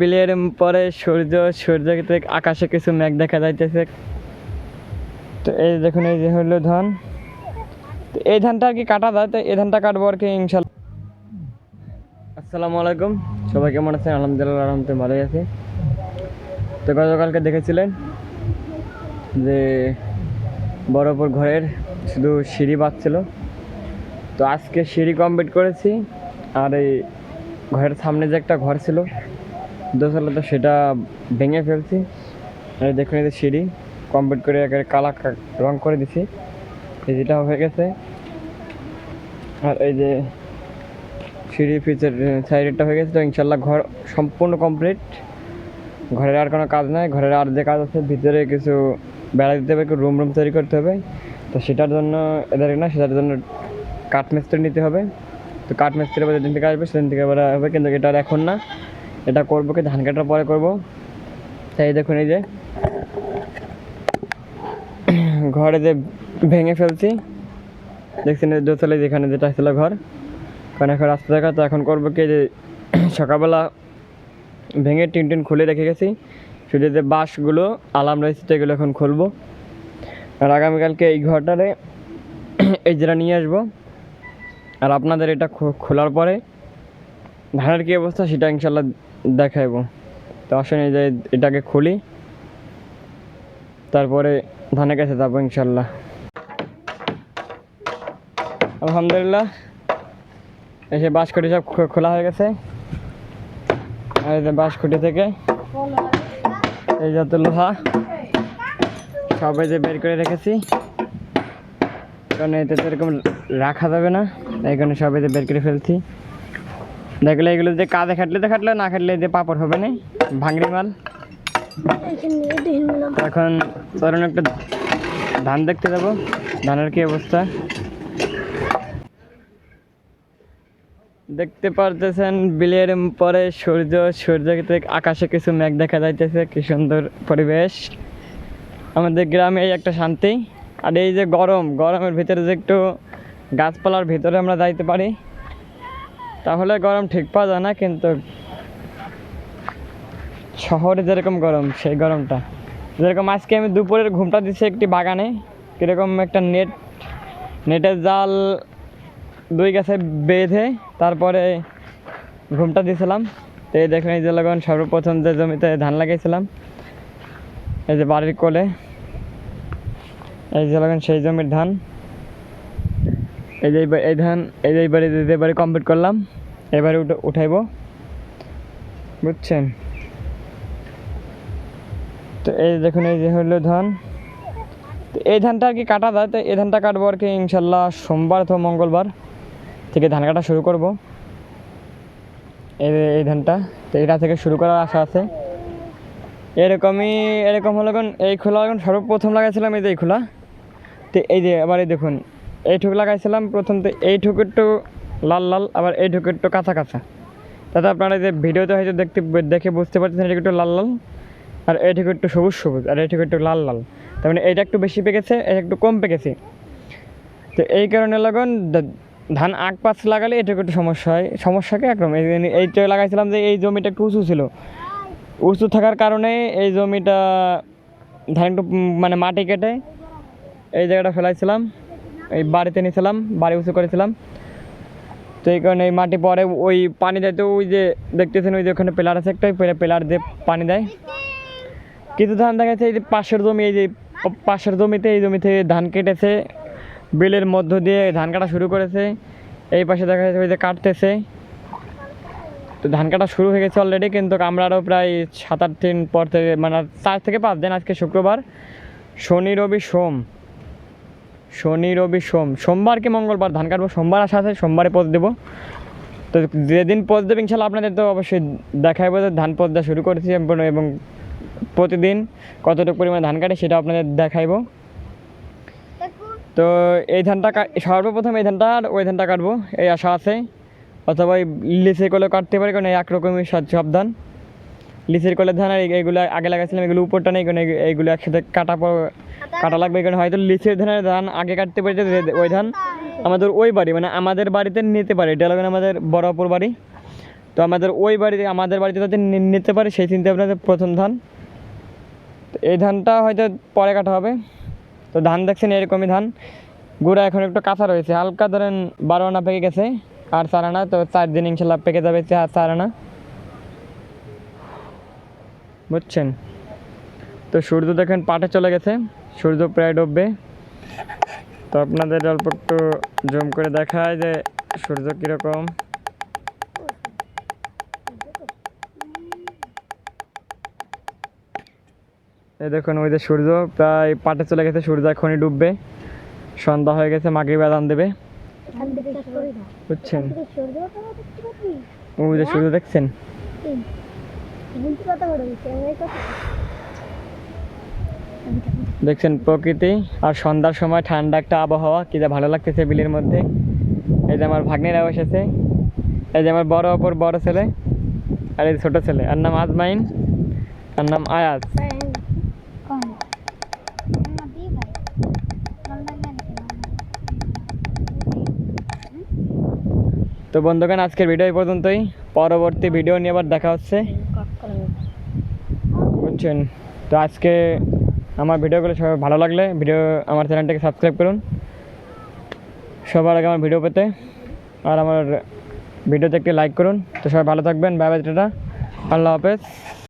বিলের পরে সূর্য সূর্য থেকে আকাশে কিছু মেঘ দেখা যাইতেছে। তো এই দেখুন, এই যে হলো ধান। তো এই ধানটা আর কি কাটা যায়, তো এই ধানটা কাটবো আর কি ইনশাল্লাহ। আসসালামু আলাইকুম। সবাই কেমন আছেন? আলহামদুলিল্লাহ আলহামদুলিল্লাহ, ভালোই আছি। তো গতকালকে দেখেছিলেন যে বড় বড়পুর ঘরের শুধু সিঁড়ি বাঁচছিল তো আজকে সিঁড়ি কমপ্লিট করেছি। আর এই ঘরের সামনে যে একটা ঘর ছিল দোতলা তো সেটা ভেঙে ফেলছি। দেখুন এই সিঁড়ি কমপ্লিট করে একেবারে কালা রং করে দিছি। এই যেটা হয়ে গেছে। আর এই যে সিঁড়ি ফিচার সাইডেরটা হয়ে গেছে। তো ইনশাল্লাহ ঘর সম্পূর্ণ কমপ্লিট ঘরের আর কোনো কাজ নাই। ঘরের আর যে কাজ আছে, ভিতরে কিছু বেড়া দিতে হবে, একটু রুম রুম তৈরি করতে হবে। তো সেটার জন্য এদের না, সেটার জন্য কাঠ মিস্ত্রি নিতে হবে। তো কাঠ মিস্ত্রি যেদিন থেকে আসবে, সেদিন থেকে আবার হবে। কিন্তু এটা আর এখন না। এটা করব কি? ধান কাটার পরে করব। তাই দেখুন, এই যে। ঘরে যে ভেঙে ফেলছি, দেখছেন এই দোতলায় যেখানে যেটা ছিল ঘর? কারণ এখন রাস্তা দেখা তো এখন করব কি যে সকালবেলা ভেঙে টিন টিন খুলে রেখে গেছি। শুধু যে বাঁশগুলো, আলাম রয়েছে, তো এগুলো এখন খুলবো। আর আগামীকালকে এই ঘরটারে এই যেটা নিয়ে আসব। আর আপনাদের এটা খোলার পরে ধানের কী অবস্থা, সেটা ইনশাল্লাহ দেখাইবো। তো আসেন এই যে এটাকে খুলি। তারপরে ধানের কাছে যাব ইনশাল্লাহ। আলহামদুলিল্লাহ, এসে বাঁশকুটি সব খোলা হয়ে গেছে। আর এই যে বাঁশকুটি থেকে এই যত লোহা, সব এই যে বের করে রেখেছি। কারণ এতে তো এরকম রাখা যাবে না এই কারণে সব এই যে বের করে ফেলছি। দেখলে এগুলো যে কাঁধে খাটলে তো খাটলে, না খাটলে যে পাপড় হবে না, ভাঙড়ি মাল। এখন ধরুন একটা ধান দেখতে যাব, ধানের কি অবস্থা? দেখতে পারতেছেন বিলের পরে সূর্য সূর্য আকাশে কিছু মেঘ দেখা যাইতেছে, কি সুন্দর পরিবেশ। আমাদের গ্রামে এই একটা শান্তি, আর এই যে গরম, গরমের ভিতরে যে একটু গাছপালার ভিতরে আমরা যাইতে পারি। তাহলে গরম ঠিক পাওয়া যায় না, কিন্তু শহরে যেরকম গরম, সেই গরমটা। যেরকম আজকে আমি দুপুরের ঘুমটা দিচ্ছি একটি বাগানে, কীরকম একটা নেট, নেটের জাল দুই গাছে বেঁধে তারপরে ঘুমটা দিয়েছিলাম তো এই দেখুন, এই যে লাগান সর্বপ্রথম যে জমিতে ধান লাগিয়েছিলাম, এই যে বাড়ির কোলে, এই যে লাগান সেই জমির ধান। এই যে এই ধান এই যে এইবারে বাড়ি কমপ্লিট করলাম। এবারে উঠে উঠাইবো। বুঝছেন? তো এই দেখুন, এই যে হলো ধান। তো এই ধানটা আর কি কাটা যায়, তো এই ধানটা কাটবো আর কি ইনশাল্লাহ সোমবার অথবা মঙ্গলবার থেকে ধান কাটা শুরু করব। এই এই ধানটা, তো এটা থেকে শুরু করার আশা আছে। এরকমই, এরকম হলো এই খোলা সর্বপ্রথম লাগাইছিলাম এই যে এই খোলা। তো এই যে এই দেখুন এই ঠুক লাগাইছিলাম, প্রথম তো এই ঠুক একটু লাল লাল, আবার এই ঠুক একটু কাঁচা কাঁচা। তাতে আপনারা যে ভিডিওতে হয়তো দেখতে দেখে বুঝতে পারছেন এটা একটু লাল লাল, আর এই ঠুক একটু সবুজ সবুজ, আর এই ঠুক একটু লাল লাল। তার মানে এইটা একটু বেশি পেকেছে এটা একটু কম পেকেছে। তো এই কারণে লাগান ধান আগ পাশ লাগালে এটুকু একটু সমস্যা হয়, সমস্যাকে এই এইটা লাগাইছিলাম যে এই জমিটা একটু উঁচু ছিল, উঁচু থাকার কারণে এই জমিটা ধান একটু মানে মাটি কেটে এই জায়গাটা ফেলাইছিলাম। এই বাড়িতে নিয়েছিলাম বাড়ি উঁচু করেছিলাম। তো এই কারণে এই মাটি পরে ওই পানি দেয় তো ওই যে দেখতেছেন, ওই যে ওখানে পেলার আছে একটা ওই পেলার দিয়ে পানি দেয়। কিছু ধান দেখা যাচ্ছে, এই যে পাশের জমি, এই যে পাশের জমিতে, এই জমি থেকে ধান কেটেছে। বিলের মধ্য দিয়ে ধান কাটা শুরু করেছে। এই পাশে দেখা যাচ্ছে ওই যে কাটতেছে। তো ধান কাটা শুরু হয়ে গেছে অলরেডি কিন্তু আমরা আরও প্রায় সাত আট দিন পর থেকে মানে চার থেকে পাঁচ দিন আজকে শুক্রবার, শনি, রবি, সোম। শনি, রবি, সোম। সোমবার কি মঙ্গলবার? ধান কাটবো। সোমবার আসা আছে, সোমবারে পদ দেবো। তো যেদিন পদ দেবে, ইনশাল্লাহ আপনাদের তো অবশ্যই দেখাবো যে ধান পদ দেওয়া শুরু করেছি এবং- প্রতিদিন কতটুকু পরিমাণে ধান কাটে সেটা আপনাদের দেখাইবো। তো এই ধানটা সর্বপ্রথম এই ধানটা আর ওই ধানটা কাটবো। এই আশা আছে। অথবা লিচের কলে কাটতে পারি, কারণ একরকমই সব ধান। লিচের কলের ধান আর এইগুলো আগে লাগাইছিলাম, এগুলো উপরটা নেই, কারণ এইগুলো একসাথে কাটা কাটা লাগবে, কারণ হয়তো লিচের ধানের ধান আগে কাটতে পারি যে ওই ধান আমাদের ওই বাড়ি মানে আমাদের বাড়িতে নিতে পারে। এটা লাগবে আমাদের বড়পুর বাড়ি। তো আমাদের ওই বাড়িতে, আমাদের বাড়িতে যাতে নিতে পারে, সেই চিন্তা আপনাদের প্রথম ধান। তো এই ধানটা হয়তো পরে কাটা হবে। তো ধান দেখছেন, এরকমই ধান। গুঁড়া এখন একটু কাঁচা রয়েছে। হালকা ধরেন বারো আনা পেকে গেছে, আর চার আনা তো চার দিন ইনশাল্লাহ পেকে যাবে চার আনা। বুঝছেন? তো সূর্য দেখেন পাটে চলে গেছে। সূর্য প্রায় ডুববে। তো আপনাদের অল্প একটু জুম করে দেখায় যে সূর্য কীরকম। এই দেখুন, ওই যে সূর্য প্রায় পাটে চলে গেছে। সূর্য এখনই ডুববে। সন্ধ্যা হয়ে গেছে, মাগরিব আদান দেবে। বুঝছেন? ওই যে সূর্য দেখছেন কিন্তু কথা বলে দিচ্ছে আমি এই কথা দেখছেন প্রকৃতি আর সন্ধ্যার সময় ঠান্ডা একটা আবহাওয়া, কি যে ভালো লাগতেছে বিলের মধ্যে। এই যে আমার ভাগ্নিরাও এসেছে এই যে আমার বড় অপর বড় ছেলে আর এই ছোট ছেলে। আর নাম আজমাইন, আর নাম আয়াজ। তো বন্ধুগণ, আজকের ভিডিও এই পর্যন্তই। পরবর্তী ভিডিও নিয়ে আবার দেখা হচ্ছে। বুঝছেন? তো আজকে আমার ভিডিওগুলো সবাই ভালো লাগলে ভিডিও আমার চ্যানেলটাকে সাবস্ক্রাইব করুন। সবার আগে আমার ভিডিও পেতে আর আমার ভিডিওতে একটি লাইক করুন। তো সবাই ভালো থাকবেন। Bye bye tata. আল্লাহ হাফেজ।